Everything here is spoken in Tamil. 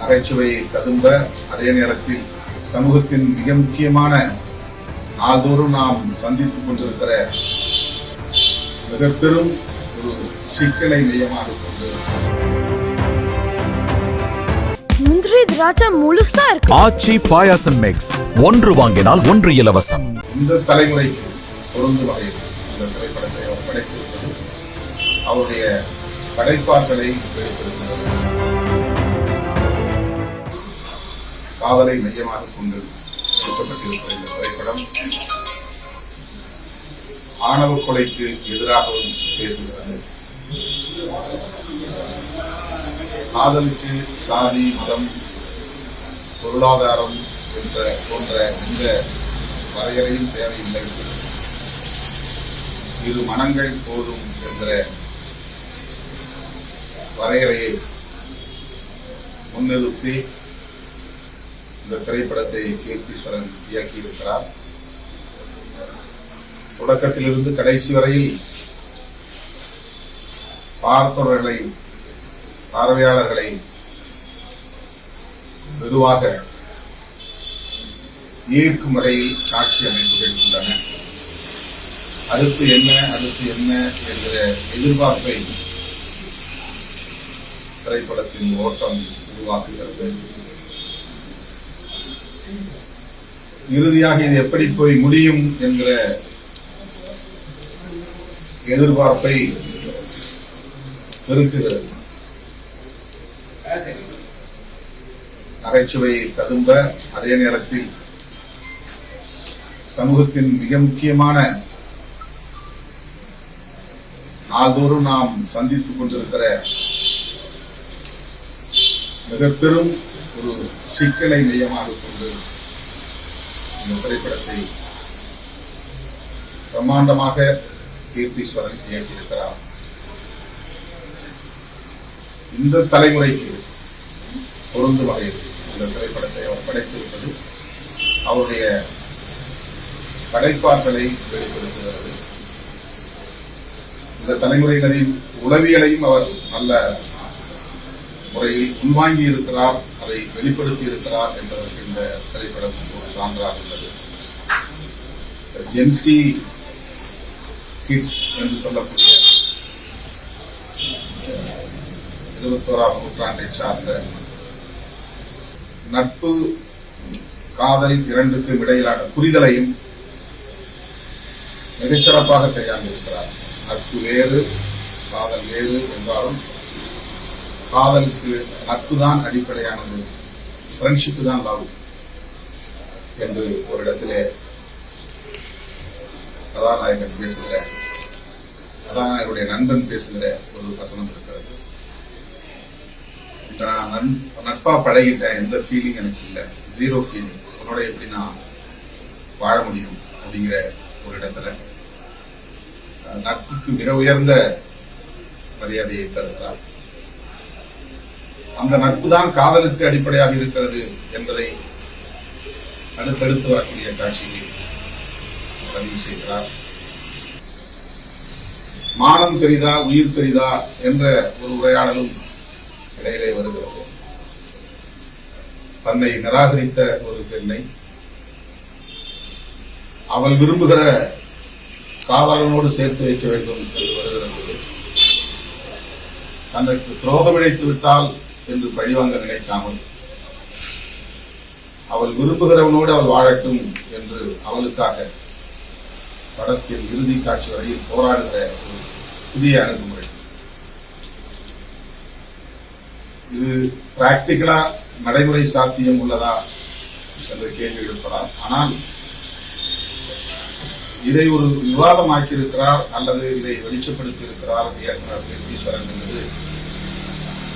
நகைச்சுவையை ததும்ப அதே நேரத்தில் சமூகத்தின் மிக முக்கியமான நாள்தோறும் நாம் சந்தித்துக் கொண்டிருக்கிற மிக பெரும் ஒரு சிக்கலை மையமாக கொண்டு முந்திரி திராட்சை முழுசா இருக்கு. ஆச்சி பாயாசம் மிக்ஸ் ஒன்று வாங்கினால் ஒன்று இலவசம். இந்த தலைமுறைக்கு பொருந்து வகையில் இந்த திரைப்படத்தை அவர் படைத்திருப்பது அவருடைய படைப்பாற்றலை வெளிப்படுத்துகிறது. காதலை மையமாக கொண்டு கொடுக்கப்பட்டிருக்கிற இந்த திரைப்படம் ஆணவ கொலைக்கு எதிராகவும் பேசுகிறது. காதலுக்கு சாதி மதம் பொருளாதாரம் என்ற போன்ற எந்த வரையறையும் தேவையில்லை. இரு மனங்கள் போதும் என்ற வரையறையை முன்னிறுத்தி இந்த திரைப்படத்தை கீர்த்தீஸ்வரன் இயக்கியிருக்கிறார். தொடக்கத்திலிருந்து கடைசி வரையில் பார்ப்பவர்களை பார்வையாளர்களை மெதுவாக ஈர்க்கும் வகையில் காட்சி அமைப்புகள் உள்ளன அடுத்து என்ன அடுத்து என்ன என்கிற எதிர்பார்ப்பை திரைப்படத்தின் ஓட்டம் உருவாக்குகிறது. இறுதியாக இது எப்படி போய் முடியும் என்கிற எதிர்பார்ப்பை பெருக்குகிறது. நகைச்சுவையை ததும்ப அதே நேரத்தில் சமூகத்தின் மிக முக்கியமான நாள்தோறும் நாம் சந்தித்துக் கொண்டிருக்கிற மிக பெரும் ஒரு சிக்கலை மையமாக கொண்டு இந்த திரைப்படத்தை பிரம்மாண்டமாக கீர்த்தீஸ்வரன் இயக்கியிருக்கிறார். இந்த தலைமுறைக்கு பொருந்து வகையில் இந்த திரைப்படத்தை அவர் படைத்திருப்பது அவருடைய படைப்பாற்றலை வெளிப்படுத்துகிறது. இந்த தலைமுறையினரின் உளவியலையும் அவர் நல்ல முறையில் உள்வாங்கி இருக்கிறார் அதை வெளிப்படுத்தி இருக்கிறார் என்பதற்கு இந்த திரைப்படம் ஒரு சான்றாக உள்ளது. ஜென்சி கிட்ஸ் என்று சொல்லக்கூடிய இருபத்தோராம் நூற்றாண்டை சார்ந்த நட்பு காதல் இரண்டுக்கும் இடையிலான புரிதலையும் மிகச்சிறப்பாக கையாண்டிருக்கிறார். நட்பு வேறு காதல் வேறு என்றாலும் காதலுக்கு நட்பு தான் அடிப்படையானது. ஃப்ரெண்ட்ஷிப்பு தான் லவ் என்று ஒரு இடத்திலே கதாநாயகன் பேசுகிற கதாநாயகனுடைய நண்பன் பேசுகிற ஒரு வசனம் இருக்கிறது. நான் நன்- நட்பா பழகிட்டேன் எந்த ஃபீலிங் எனக்கு இல்லை. ஜீரோ ஃபீலிங் உன்னோட எப்படி நான் வாழ முடியும் அப்படிங்கிற ஒரு இடத்துல நட்புக்கு மிக உயர்ந்த மரியாதையை தருகிறார். அந்த நட்பு தான் காதலுக்கு அடிப்படையாக இருக்கிறது என்பதை அடுத்தடுத்து வரக்கூடிய காட்சியை பதிவு செய்கிறார். மானம் பெரிதா உயிர் பெரிதா என்ற ஒரு உரையாடலும் இடையிலே வருகிறது. தன்னை நிராகரித்த ஒரு பெண்ணை அவள் விரும்புகிற காதலனோடு சேர்த்து வைக்க வேண்டும் என்று வருகிறது. தனக்கு துரோகம் இழைத்து விட்டால் என்று பழிவாங்க நினைக்காமல் அவள் விரும்புகிறவனோடு அவள் வாழட்டும் என்று அவளுக்காக படத்தின் இறுதி காட்சி வரையில் போராடுகிற ஒரு புதிய அணுகுமுறை. இது பிராக்டிக்கலா நடைமுறை சாத்தியம் உள்ளதா என்ற கேள்வி எழுப்பலாம். ஆனால் இதை ஒரு விவாதமாக்கி இருக்கிறார் அல்லது இதை வெளிச்சப்படுத்தி இருக்கிறார் இயக்குனர் ஈஸ்வரன் என்பது